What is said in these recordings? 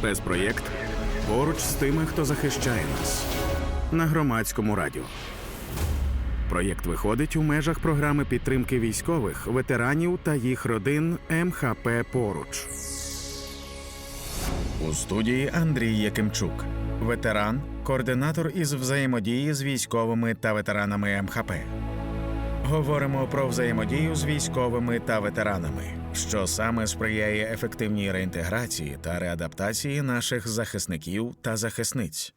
Спецпроєкт поруч з тими, хто захищає нас на громадському радіо. Проєкт виходить у межах програми підтримки військових, ветеранів та їх родин МХП Поруч. У студії Андрій Якимчук, ветеран, координатор із взаємодії з військовими та ветеранами МХП. Говоримо про взаємодію з військовими та ветеранами, що саме сприяє ефективній реінтеграції та реадаптації наших захисників та захисниць.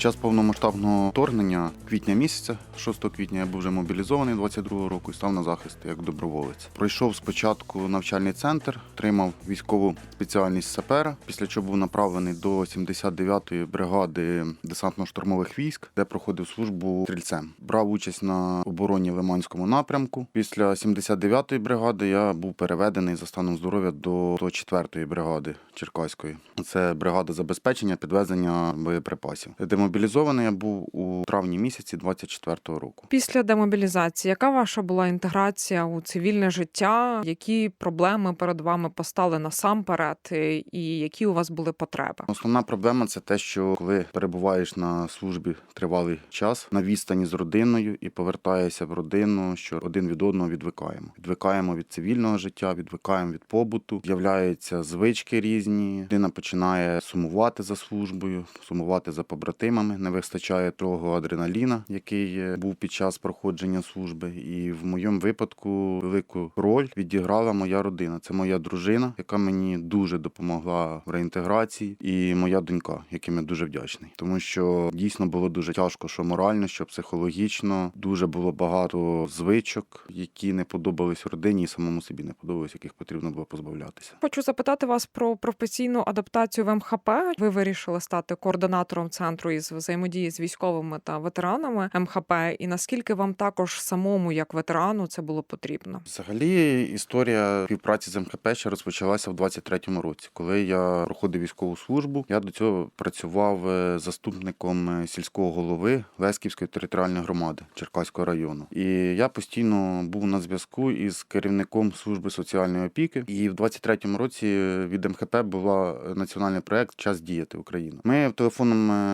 Час повномасштабного вторгнення квітня місяця, 6 квітня, я був вже мобілізований 22-го року і став на захист як доброволець. Пройшов спочатку навчальний центр, отримав військову спеціальність сапера, після чого був направлений до 79-ї бригади десантно-штурмових військ, де проходив службу стрільцем. Брав участь на обороні Лиманському напрямку. Після 79-ї бригади я був переведений за станом здоров'я до 4-ї бригади Черкаської. Це бригада забезпечення підвезення боєприпасів. Демобілізований я був у травні місяці 24-го року. Після демобілізації, яка ваша була інтеграція у цивільне життя? Які проблеми перед вами постали насамперед, е, і які у вас були потреби? Основна проблема це те, що коли перебуваєш на службі тривалий час на відстані з родиною і повертаєшся в родину, що один від одного відвикаємо. Відвикаємо від цивільного життя, відвикаємо від побуту, з'являються звички різні. Людина починає сумувати за службою, сумувати за побратимами. Не вистачає того адреналіна, який е, був під час проходження служби. І в моєму випадку велику роль відіграла моя родина. Це моя дружина, яка мені дуже допомогла в реінтеграції, і моя донька, яким я дуже вдячний, тому що дійсно було дуже тяжко, що морально, що психологічно. Дуже було багато звичок, які не подобались родині, і самому собі не подобались, яких потрібно було позбавлятися. Хочу запитати вас про професійну адаптацію в МХП. Ви вирішили стати координатором центру із взаємодії з військовими та ветеранами МХП. І наскільки вам також самому, як ветерану, це було потрібно? Взагалі, історія співпраці з МХП ще розпочалася в 23-му році, коли я проходив військову службу. Я до цього працював е, заступником е, сільського голови Лесківської територіальної громади Черкаського району. І я постійно був на зв'язку із керівником служби соціальної опіки. І в 23-му році від МХП була національний проект Час діяти Україна. Ми в телефонному е,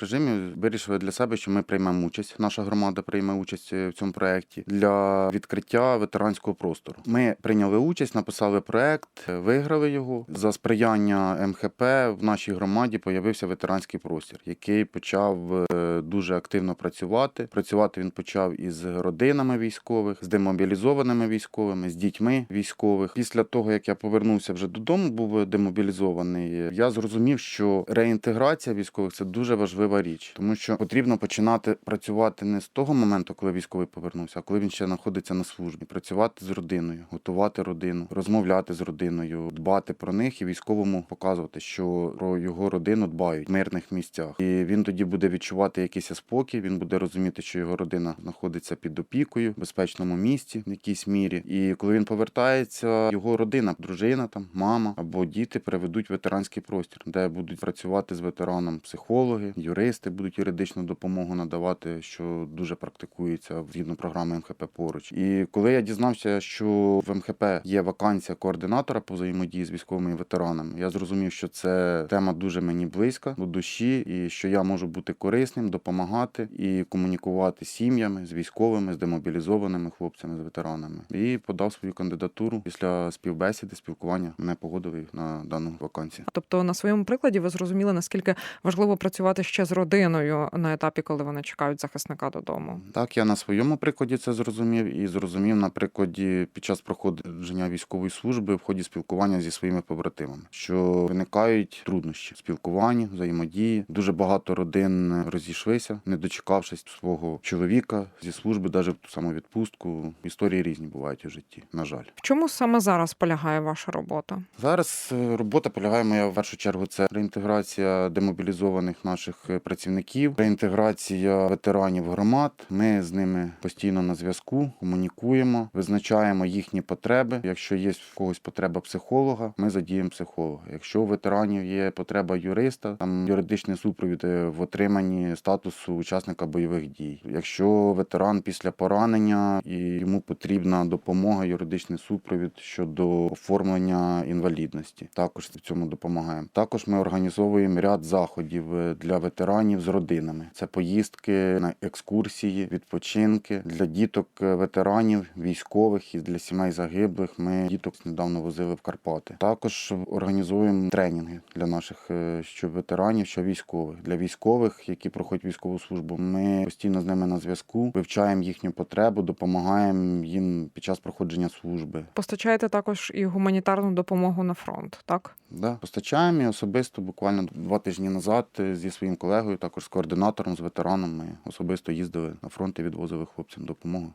вирішили для себе, що ми приймемо участь. Наша громада прийме участь е, в цьому проєкті для відкриття ветеранського простору. Ми прийняли участь, написали проект, е, виграли його. За сприяння МХП в нашій громаді появився ветеранський простір, який почав е, дуже активно працювати. Працювати він почав із родинами військових, з демобілізованими військовими, з дітьми військових. Після того, як я повернувся вже додому, був демобілізований. Я зрозумів, що реінтеграція військових це дуже важлива річ, тому що потрібно починати працювати не з того моменту, коли військовий повернувся, а коли він ще знаходиться на службі, працювати з родиною, готувати родину, розмовляти з родиною, дбати про них і військовому показувати, що про його родину дбають в мирних місцях. І він тоді буде відчувати якийсь спокій. Він буде розуміти, що його родина знаходиться під опікою, в безпечному місці в якійсь мірі. І коли він повертається, його родина, дружина, там мама або діти приведуть ветеранський простір, де будуть працювати з ветераном психологи, юристи будуть юридичну допомогу надавати, що дуже практикується згідно програми МХП поруч. І коли я дізнався, що в МХП є вакансія координатора по взаємодії з військовими ветеранами, я зрозумів, що це тема дуже мені близька до душі, і що я можу бути корисним, допомагати і комунікувати з сім'ями, з військовими, з демобілізованими хлопцями, з ветеранами. І подав свою кандидатуру після співбесіди, спілкування. Мене погодили на дану вакансію. Тобто, на своєму прикладі ви зрозуміли, наскільки важливо працювати ще з родиною на етапі, коли вони чекають захисника додому. Так, я на своєму прикладі це зрозумів і зрозумів на прикладі під час проходження військової служби в ході спілкування зі своїми побратимами, що виникають труднощі в спілкуванні, взаємодії. Дуже багато родин розійшлися, не дочекавшись свого чоловіка зі служби, навіть в ту саму відпустку. Історії різні бувають у житті. На жаль, В чому саме зараз полягає ваша робота? зараз е, робота полягає моя в першу чергу. Це реінтеграція демобілізованих наших е, працівників. Працівників, реінтеграція ветеранів громад. Ми з ними постійно на зв'язку, комунікуємо, визначаємо їхні потреби. Якщо є в когось потреба психолога, ми задіємо психолога. Якщо у ветеранів є потреба юриста, там юридичний супровід е, в отриманні статусу учасника бойових дій. Якщо ветеран після поранення і йому потрібна допомога, юридичний супровід щодо оформлення інвалідності, також в цьому допомагаємо. Також ми організовуємо ряд заходів е, для ветеранів з родинами. Це поїздки на екскурсії, відпочинки для діток е, ветеранів, військових і для сімей загиблих. Ми діток недавно возили в Карпати. Також організуємо тренінги для наших е, що ветеранів, що військових. Для військових, які проходять військову службу, ми постійно з ними на зв'язку, вивчаємо їхню потребу, допомагаємо їм під час проходження служби. Постачаєте також і гуманітарну допомогу на фронт, так? Да. Постачаємо і особисто буквально два тижні назад е, зі своїм колегою, також з координатором, з ветераном. Ми особисто їздили на фронт і відвозили хлопцям допомогу.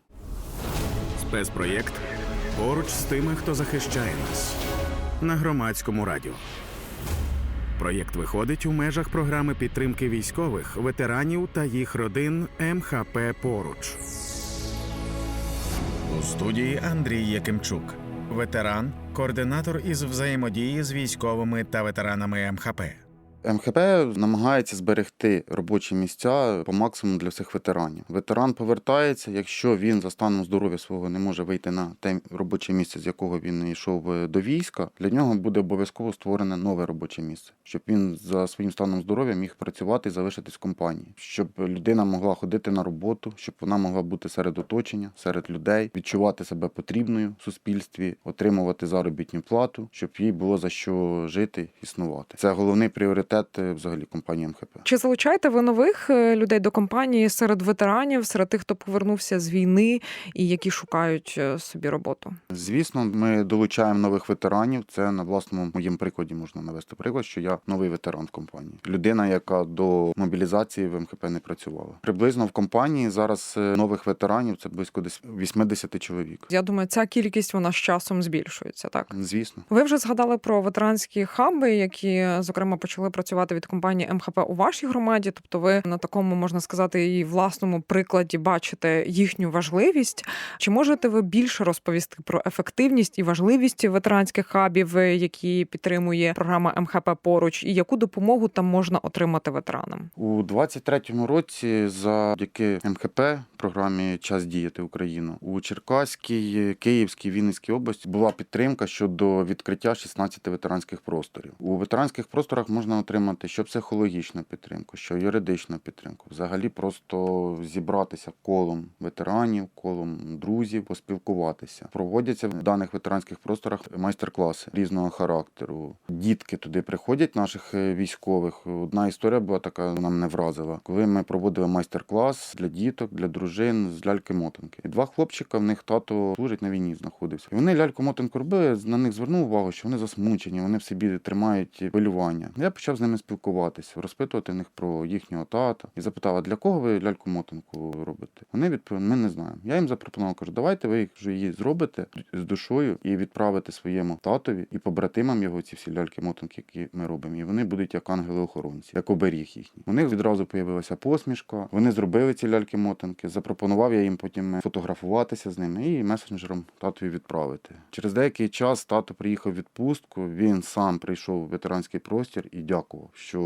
Спецпроєкт поруч з тими, хто захищає нас на громадському радіо. Проєкт виходить у межах програми підтримки військових, ветеранів та їх родин МХП Поруч. У студії Андрій Якимчук, ветеран, координатор із взаємодії з військовими та ветеранами МХП. МХП намагається зберегти робочі місця по максимуму для всіх ветеранів. Ветеран повертається, якщо він за станом здоров'я свого не може вийти на те робоче місце, з якого він йшов е, до війська, для нього буде обов'язково створене нове робоче місце, щоб він за своїм станом здоров'я міг працювати і залишитись в компанії, щоб людина могла ходити на роботу, щоб вона могла бути серед оточення, серед людей, відчувати себе потрібною в суспільстві, отримувати заробітну плату, щоб їй було за що жити, існувати. Це головний пріоритет е, взагалі компанії МХП. Чи залучаєте ви нових е, людей до компанії серед ветеранів, серед тих, хто повернувся з війни і які шукають е, собі роботу? Звісно, ми долучаємо нових ветеранів. Це на власному моєму прикладі можна навести приклад, що я новий ветеран в компанії. Людина, яка до мобілізації в МХП не працювала. Приблизно в компанії зараз е, нових ветеранів це близько десь 80 чоловік. Я думаю, ця кількість вона з часом збільшується. Так Звісно. ви вже згадали про ветеранські хаби, які зокрема почали працювати від компанії МХП у вашій громаді. Тобто, ви на такому можна сказати і власному прикладі бачите їхню важливість. Чи можете ви більше розповісти про ефективність і важливість ветеранських хабів, які підтримує програма МХП поруч, і яку допомогу там можна отримати ветеранам? У 23-му році завдяки МХП програмі Час діяти Україну у Черкаській, Київській, Вінницькій області була підтримка щодо відкриття 16 ветеранських просторів. У ветеранських просторах можна отримати що психологічну підтримку, що юридичну підтримку. Взагалі просто зібратися колом ветеранів, колом друзів, поспілкуватися. Проводяться в даних ветеранських просторах майстер-класи різного характеру. Дітки туди приходять, наших е, військових. Одна історія була така, вона мене вразила. Коли ми проводили майстер-клас для діток, для дружин з ляльки-мотанки. І два хлопчика, в них тато служить на війні, знаходився. І вони ляльку-мотанку робили, на них звернув увагу, що вони засмучені, вони в собі тримають хвилювання. Я почав з ними спілкуватися, розпитувати них про їхнього тата і запитав, а для кого ви ляльку-мотанку робите? Вони відповіли, ми не знаємо. Я їм запропонував, кажу, давайте ви вже її зробите з душою і відправите своєму татові і побратимам його ці всі ляльки-мотанки, які ми робимо. І вони будуть як ангели-охоронці, як оберіг їхній. У них відразу появилася посмішка. Вони зробили ці ляльки-мотанки. Запропонував я їм потім фотографуватися з ними і месенджером татові відправити. Через деякий час тато приїхав відпустку. Він сам прийшов в ветеранський простір і дякував, що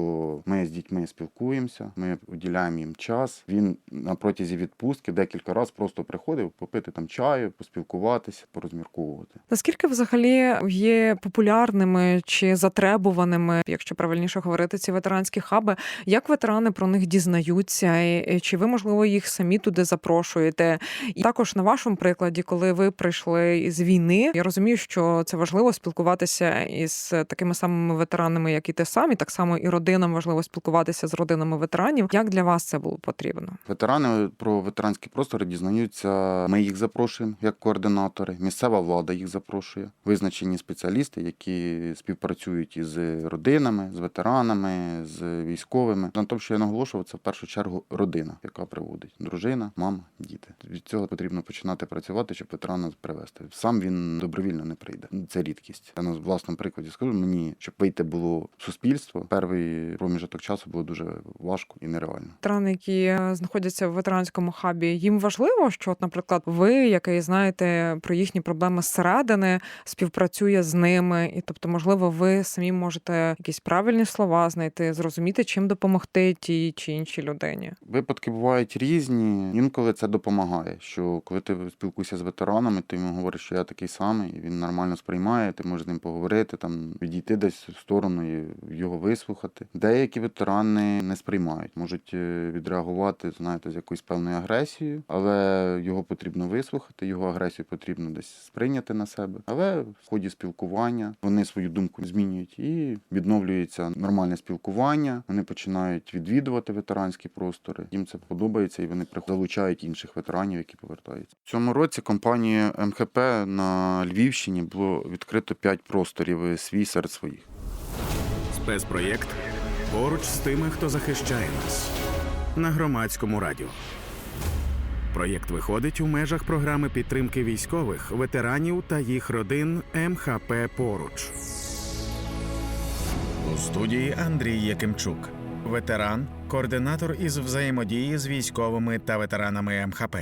ми з дітьми спілкуємося, ми уділяємо їм час. Він на протязі відпустки декілька разів просто приходив попити там чаю, поспілкуватися, порозмірковувати. Наскільки взагалі є популярними чи затребуваними, якщо правильніше говорити, ці ветеранські хаби? Як ветерани про них дізнаються? І Чи ви можливо їх самі туди запрошуєте? І також на вашому прикладі, коли ви прийшли з війни, я розумію, що це важливо спілкуватися із такими самими ветеранами, як і ти самі, так само і родинам важливо спілкуватися з родинами ветеранів. Як для вас це було потрібно? Ветерани про ветеранські простори дізнаються. Ми їх запрошуємо як координатори. Місцева влада їх запрошує. Визначені спеціалісти, які співпрацюють із родинами, з ветеранами, з військовими. На тому, що я наголошував, це в першу чергу родина, яка приводить дружина, мама, діти. Від цього потрібно починати працювати, щоб ветерана привезти. Сам він добровільно не прийде. Це рідкість. Я на власному прикладі скажу мені, щоб вийти було в суспільство, перший проміжок часу було дуже важко і нереально. Ветерани, які е, знаходяться в ветеранському хабі, їм важливо, що, от, наприклад, ви, який знаєте про їхні проблеми зсередини, співпрацює з ними, і тобто, можливо, ви самі можете якісь правильні слова знайти, зрозуміти, чим допомогти тій чи іншій людині. Випадки бувають різні. Інколи це допомагає. Що коли ти спілкуєшся з ветеранами, ти йому говориш, що я такий самий, і він нормально сприймає, ти можеш з ним поговорити, там відійти десь в сторону і його вислухати. Деякі ветерани не сприймають, можуть е, відреагувати, знаєте, з якоюсь певною агресією, але його потрібно вислухати, його агресію потрібно десь сприйняти на себе. Але в ході спілкування вони свою думку змінюють і відновлюється нормальне спілкування. Вони починають відвідувати ветеранські простори. Їм це подобається, і вони залучають інших ветеранів, які повертаються. В цьому році компанія МХП на Львівщині було відкрито 5 просторів е, свій серед своїх. Спецпроєкт поруч з тими, хто захищає нас на громадському радіо. Проєкт виходить у межах програми підтримки військових, ветеранів та їх родин МХП Поруч. У студії Андрій Якимчук, ветеран, координатор із взаємодії з військовими та ветеранами МХП.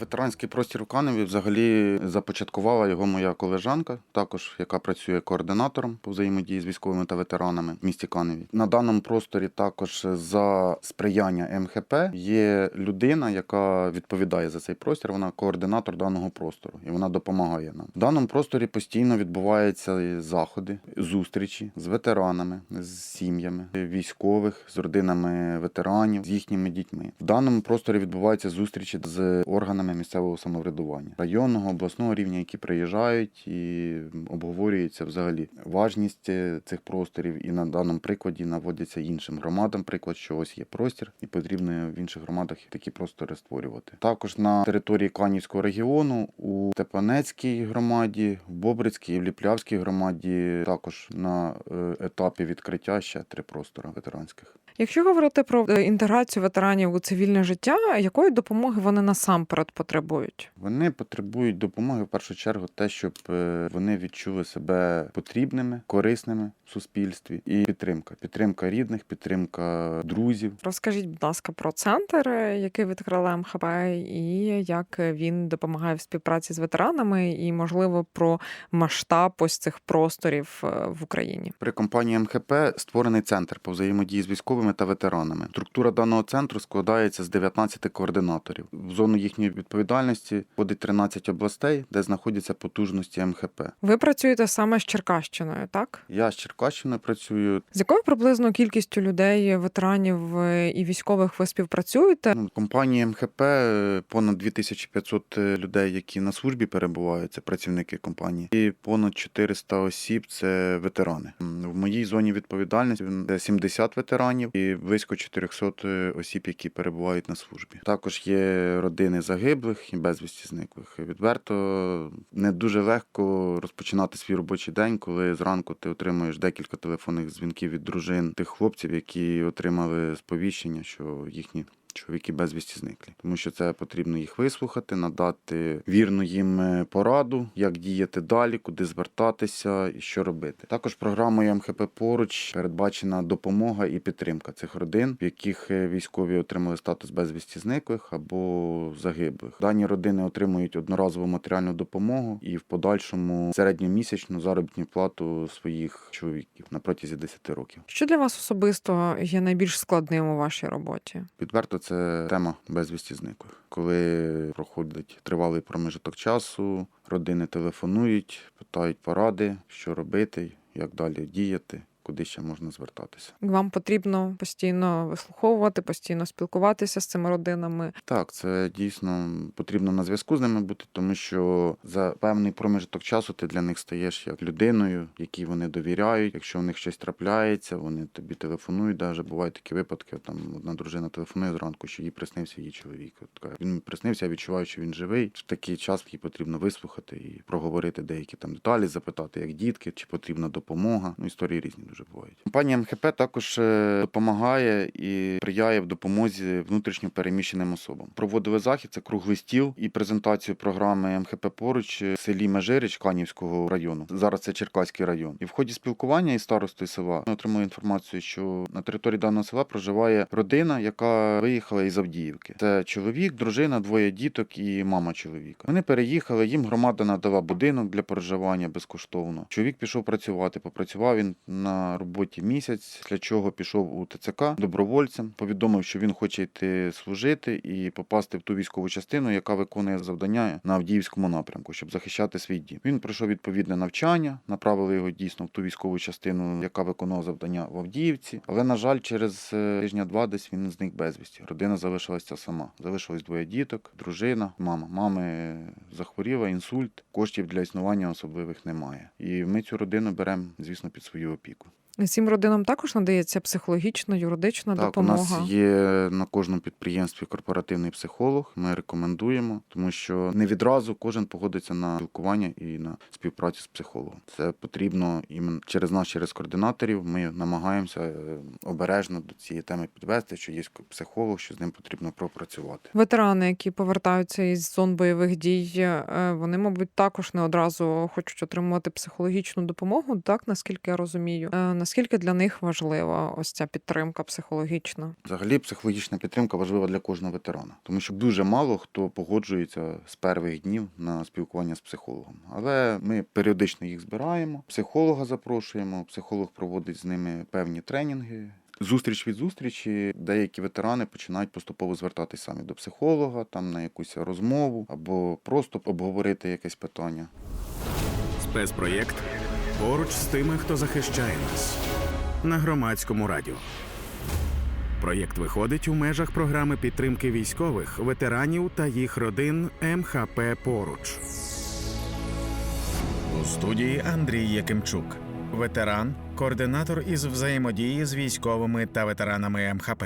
Ветеранський простір в Каневі взагалі започаткувала його моя колежанка, також яка працює координатором по взаємодії з військовими та ветеранами в місті Каневі. На даному просторі також за сприяння МХП є людина, яка відповідає за цей простір. Вона координатор даного простору і вона допомагає нам. В даному просторі постійно відбуваються заходи, зустрічі з ветеранами, з сім'ями військових, з родинами ветеранів, з їхніми дітьми. В даному просторі відбуваються зустрічі з органами місцевого самоврядування районного, обласного рівня, які приїжджають і обговорюється взагалі важність е, цих просторів. І на даному прикладі наводяться іншим громадам приклад, що ось є простір, і потрібно в інших громадах такі простори створювати. Також на території Канівського регіону у Тепанецькій громаді, в Бобрицькій і в Ліплявській громаді також на е, етапі відкриття ще три простори ветеранських. Якщо говорити про е, інтеграцію ветеранів у цивільне життя, якої допомоги вони насамперед потребують? Вони потребують допомоги в першу чергу, те, щоб е, вони відчули себе потрібними, корисними суспільстві, і підтримка. Підтримка рідних, підтримка друзів. Розкажіть, будь ласка, про центр, е, який відкрила МХП, і як він допомагає в співпраці з ветеранами, і можливо про масштаб ось цих просторів е, в Україні. При компанії МХП створений центр по взаємодії з військовими та ветеранами. Структура даного центру складається з 19 координаторів. В зону їхньої відповідальності входить 13 областей, де знаходяться потужності МХП. Ви працюєте саме з Черкащиною, так? Я з Черкащини працюю. З якою приблизно кількістю людей, ветеранів е, і військових ви співпрацюєте? Ну, в компанії МХП е, понад 2500 людей, які на службі перебувають, це працівники компанії, і понад 400 осіб це ветерани. В моїй зоні відповідальності це 70 ветеранів і близько 400 осіб, які перебувають на службі. Також є родини загиблих і безвісті зниклих. Відверто не дуже легко розпочинати свій робочий день, коли зранку ти отримуєш декілька телефонних дзвінків від дружин тих хлопців, які отримали сповіщення, що їхні чоловіки безвісті зниклі, тому що це потрібно їх вислухати, надати вірну їм е, пораду, як діяти далі, куди звертатися і що робити. Також програмою МХП поруч передбачена допомога і підтримка цих родин, в яких е, військові отримали статус безвісті зниклих або загиблих. Дані родини отримують одноразову матеріальну допомогу і в подальшому середньомісячну заробітну плату своїх чоловіків на протязі 10 років. Що для вас особисто є найбільш складним у вашій роботі? Відверто, це тема безвісті зниклих. Коли проходить тривалий промежуток часу, родини телефонують, питають поради, що робити, як далі діяти, куди ще можна звертатися. Вам потрібно постійно вислуховувати, постійно спілкуватися з цими родинами. Так, це дійсно потрібно на зв'язку з ними бути, тому що за певний промежуток часу ти для них стаєш як людиною, якій вони довіряють. Якщо в них щось трапляється, вони тобі телефонують. Даже бувають такі випадки. Там одна дружина телефонує зранку, що їй приснився її чоловік. Така, Він приснився, я відчуваю, що він живий. В такий час їй потрібно вислухати і проговорити деякі там деталі, запитати, як дітки, чи потрібна допомога. Ну історії різні дуже. бувають. Компанія МХП також е, допомагає і сприяє в допомозі внутрішньо переміщеним особам. Проводили захід, це круглий стіл і презентацію програми МХП поруч в селі Межирич Канівського району. Зараз це Черкаський район. І в ході спілкування із старостою села ми отримали інформацію, що на території даного села проживає родина, яка виїхала із Авдіївки. Це чоловік, дружина, двоє діток і мама чоловіка. Вони переїхали. Їм громада надала будинок для проживання безкоштовно. Чоловік пішов працювати. Попрацював він на роботі місяць, після чого пішов у ТЦК добровольцем. Повідомив, що він хоче йти служити і попасти в ту військову частину, яка виконує завдання на Авдіївському напрямку, щоб захищати свій дім. Він пройшов відповідне навчання, направили його дійсно в ту військову частину, яка виконувала завдання в Авдіївці. Але на жаль, через е, тижня-два десь він зник безвісті. Родина залишилася сама. Залишилось двоє діток, дружина, мама. Мами захворіла, інсульт, коштів для існування особливих немає. І ми цю родину беремо, звісно, під свою опіку. Цим родинам також надається психологічна, юридична Так, допомога. у нас є на кожному підприємстві корпоративний психолог. Ми рекомендуємо, тому що не відразу кожен погодиться на спілкування і на співпрацю з психологом. Це потрібно іменно через нас, через координаторів. Ми намагаємося е, обережно до цієї теми підвести, що є психолог, що з ним потрібно пропрацювати. Ветерани, які повертаються із зон бойових дій, е, вони, мабуть, також не одразу хочуть отримувати психологічну допомогу, так наскільки я розумію. Наскільки для них важлива ось ця підтримка психологічна? Взагалі, психологічна підтримка важлива для кожного ветерана, тому що дуже мало хто погоджується з перших днів на спілкування з психологом. Але ми періодично їх збираємо, психолога запрошуємо, психолог проводить з ними певні тренінги. Зустріч від зустрічі деякі ветерани починають поступово звертатись самі до психолога, там на якусь розмову або просто обговорити якесь питання. Спецпроєкт поруч з тими, хто захищає нас на громадському радіо. Проєкт виходить у межах програми підтримки військових, ветеранів та їх родин МХП Поруч. У студії Андрій Якимчук, ветеран, координатор із взаємодії з військовими та ветеранами МХП.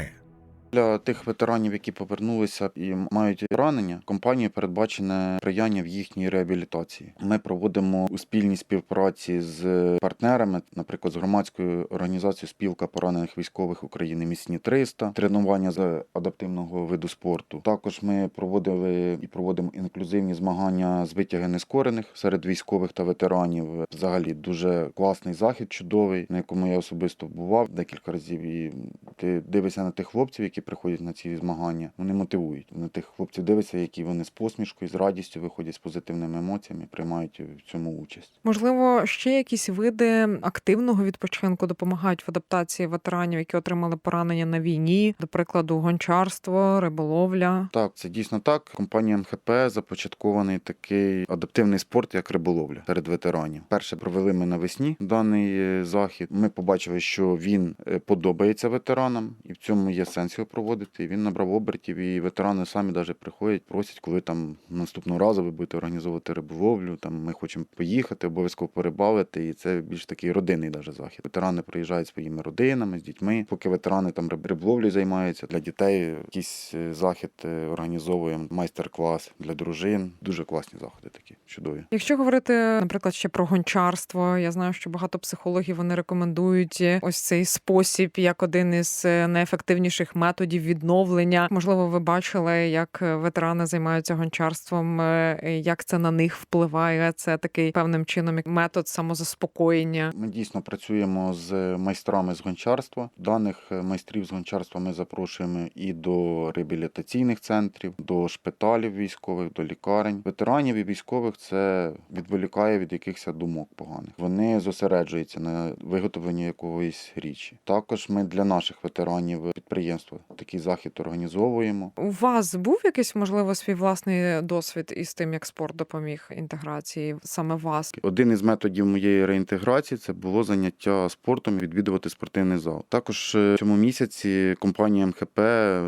Для тих ветеранів, які повернулися і мають поранення, компанією передбачене сприяння в їхній реабілітації. Ми проводимо у спільній співпраці з партнерами, наприклад, з громадською організацією Спілка поранених військових України міцні 300, тренування з адаптивного виду спорту. Також ми проводили і проводимо інклюзивні змагання з витяги нескорених серед військових та ветеранів. Взагалі дуже класний захід, чудовий, на якому я особисто бував декілька разів. І ти дивишся на тих хлопців, які приходять на ці змагання. Вони мотивують. На тих хлопців дивишся, які вони з посмішкою, з радістю виходять з позитивними емоціями, приймають в цьому участь. Можливо, ще якісь види активного відпочинку допомагають в адаптації ветеранів, які отримали поранення на війні, до прикладу, гончарство, риболовля. Так, це дійсно так. Компанія МХП започаткований такий адаптивний спорт, як риболовля серед ветеранів. Перше провели ми навесні даний е, захід. Ми побачили, що він е, подобається ветеранам, і в цьому є сенс його проводити. Він набрав обертів, і ветерани самі навіть приходять, просять, коли там наступного разу ви будете організовувати риболовлю. Там ми хочемо поїхати, обов'язково порибалити. І це більш такий родинний даже захід. Ветерани приїжджають своїми родинами з дітьми. Поки ветерани там риб- риболовлею займаються для дітей. Якийсь е, захід е, організовуємо, майстер-клас для дружин. Дуже класні заходи такі, чудові. Якщо говорити, наприклад, ще про гончарство, я знаю, що багато психологів вони рекомендують ось цей спосіб як один із е, найефективніших методів відновлення. Можливо, ви бачили, як ветерани займаються гончарством, е, як це на них впливає. Це такий певним чином як метод самозаспокоєння. Ми дійсно працюємо з майстрами з гончарства. Даних е, майстрів з гончарства ми запрошуємо і до реабілітаційних центрів, до шпиталів військових, до лікарень. Ветеранів і військових це відволікає від якихось думок поганих. Вони зосереджуються на виготовленні якоїсь річі. Також ми для наших ветеранів підприємства такий захід організовуємо. У вас був якийсь можливо свій власний досвід із тим, як спорт допоміг інтеграції саме вас? Один із методів моєї реінтеграції це було заняття спортом, відвідувати спортивний зал. Також е, в цьому місяці компанія МХП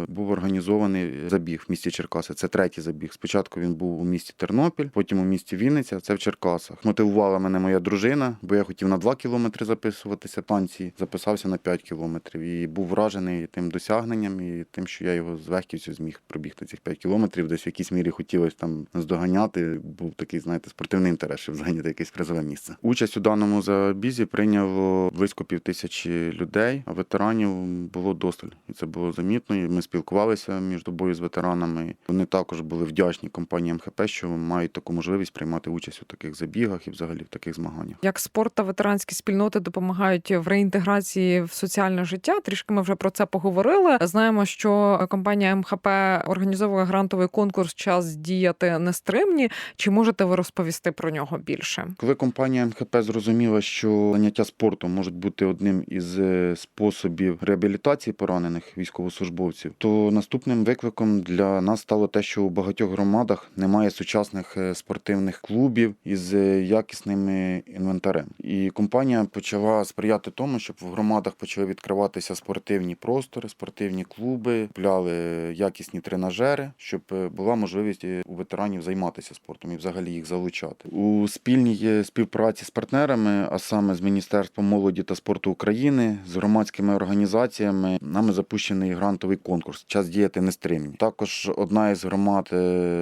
був організований забіг в місті Черкаси. Це третій забіг. Спочатку він був у місті Тернопіль, потім у місті Вінниця. Це в Черкасах. Мотивувала мене моя дружина, бо я хотів на 2 кілометри записуватися танці. Записався на 5 кілометрів і був вражений тим досягненням. Бажанням і тим, що я його з легкістю зміг пробігти цих 5 кілометрів. Десь в якійсь мірі хотілося там здоганяти. Був такий, знаєте, спортивний інтерес, щоб зайняти якесь призове місце. Участь у даному забізі прийняло близько півтисячі людей, а ветеранів було досталь. І це було замітно. І ми спілкувалися між собою з ветеранами. Вони також були вдячні компанії МХП, що мають таку можливість приймати участь у таких забігах і взагалі в таких змаганнях. Як спорт та ветеранські спільноти допомагають в реінтеграції в соціальне життя? Трішки ми вже про це поговорили. Знаємо, що компанія МХП організовує грантовий конкурс Час діяти нестримні. Чи можете ви розповісти про нього більше? Коли компанія МХП зрозуміла, що заняття спортом можуть бути одним із е, способів реабілітації поранених військовослужбовців, то наступним викликом для нас стало те, що у багатьох громадах немає сучасних е, спортивних клубів із е, якісним е, інвентарем. І компанія почала сприяти тому, щоб в громадах почали відкриватися спортивні простори, спортивні клуби, купляли якісні тренажери, щоб е, була можливість е, у ветеранів займатися спортом і взагалі їх залучати. У спільній е, співпраці з партнерами, а саме з Міністерством молоді та спорту України, з громадськими організаціями, нами запущений грантовий конкурс Час діяти нестримні. Також одна із громад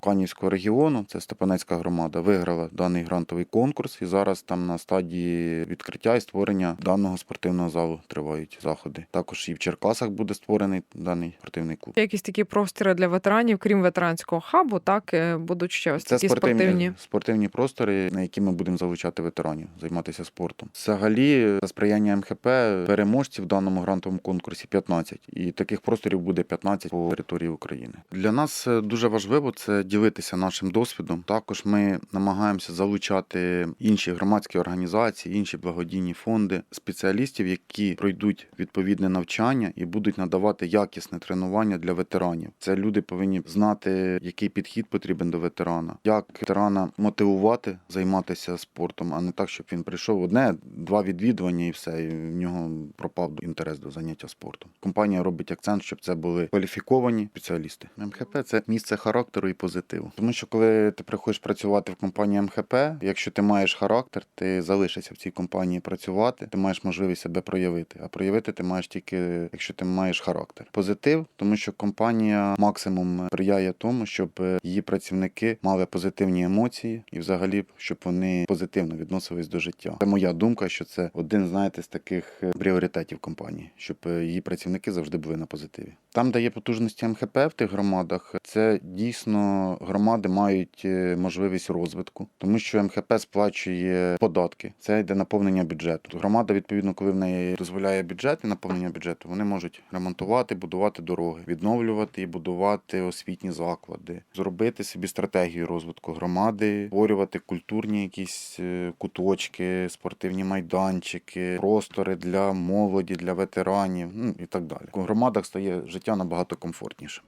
Канівського регіону, це Степанецька громада, виграла даний грантовий конкурс, і зараз там на стадії відкриття і створення даного спортивного залу тривають заходи. Також і в Черкасах буде створений даний спортивний клуб. Якісь такі простори для ветеранів, крім ветеранського хабу, так е, будуть ще ось Це такі спортивні, спортивні. спортивні простори, на які ми будемо залучати ветеранів, займатися спортом. Взагалі, за сприяння МХП переможців в даному грантовому конкурсі 15. І таких просторів буде 15 по території України. Для нас е, дуже важливо це ділитися нашим досвідом. Також ми намагаємося залучати інші громадські організації, інші благодійні фонди, спеціалістів, які пройдуть відповідне навчання і будуть надавати якісне тренування для ветеранів. Це люди повинні знати, який підхід потрібен до ветерана, як ветерана мотивувати займатися спортом, а не так, щоб він прийшов одне, два відвідування і все, і в нього пропав інтерес до заняття спортом. Компанія робить акцент, щоб це були кваліфіковані спеціалісти. МХП це місце характеру і позитиву. Тому що коли ти приходиш працювати в компанію МХП, якщо ти маєш характер, ти залишишся в цій компанії працювати, ти маєш можливість себе проявити. А проявити ти маєш тільки, якщо ти маєш характер. Позитив, тому що компанія максимум сприяє тому, щоб е, її працівники мали позитивні емоції і, взагалі, щоб вони позитивно відносились до життя. Це моя думка, що це один, знаєте, з таких е, пріоритетів компанії, щоб е, її працівники завжди були на позитиві. Там, де є потужності МХП в тих громадах, це дійсно громади мають можливість розвитку, тому що МХП сплачує податки. Це йде наповнення бюджету. Громада, відповідно, коли в неї дозволяє бюджет і наповнення бюджету, вони можуть ремонтувати, будувати дороги, відновлювати і будувати освітні заклади, зробити собі стратегію розвитку громади, створювати культурні якісь е, куточки, спортивні майданчики, простори для молоді, для ветеранів, ну і так далі. У громадах стає життя набагато комфортніше.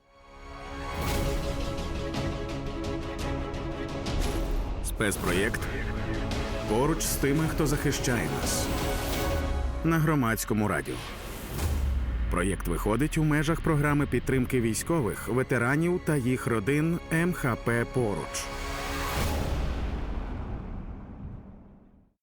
Спецпроєкт поруч з тими, хто захищає нас на громадському радіо. Проєкт виходить у межах програми підтримки військових, ветеранів та їх родин МХП Поруч.